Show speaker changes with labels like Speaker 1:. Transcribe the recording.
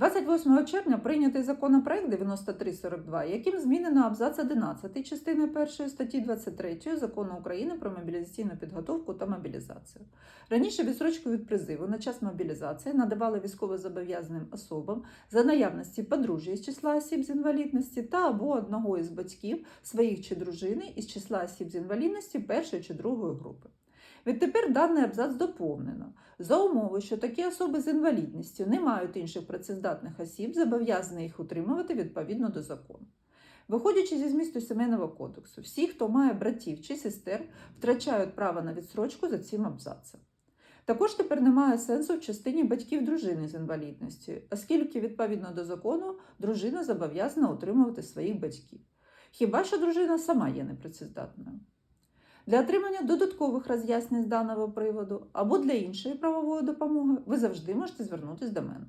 Speaker 1: 28 червня прийнятий законопроект 9342, яким змінено абзац 11 частини 1 статті 23 Закону України про мобілізаційну підготовку та мобілізацію. Раніше відсрочку від призиву на час мобілізації надавали військовозобов'язаним особам за наявності подружжя із числа осіб з інвалідності та або одного із батьків своїх чи дружини із числа осіб з інвалідності першої чи другої групи. Відтепер даний абзац доповнено. За умови, що такі особи з інвалідністю не мають інших працездатних осіб, зобов'язані їх утримувати відповідно до закону. Виходячи зі змісту сімейного кодексу, всі, хто має братів чи сестер, втрачають право на відстрочку за цим абзацем. Також тепер немає сенсу в частині батьків дружини з інвалідністю, оскільки, відповідно до закону, дружина зобов'язана утримувати своїх батьків. Хіба що дружина сама є непрацездатною. Для отримання додаткових роз'яснень з даного приводу або для іншої правової допомоги ви завжди можете звернутися до мене.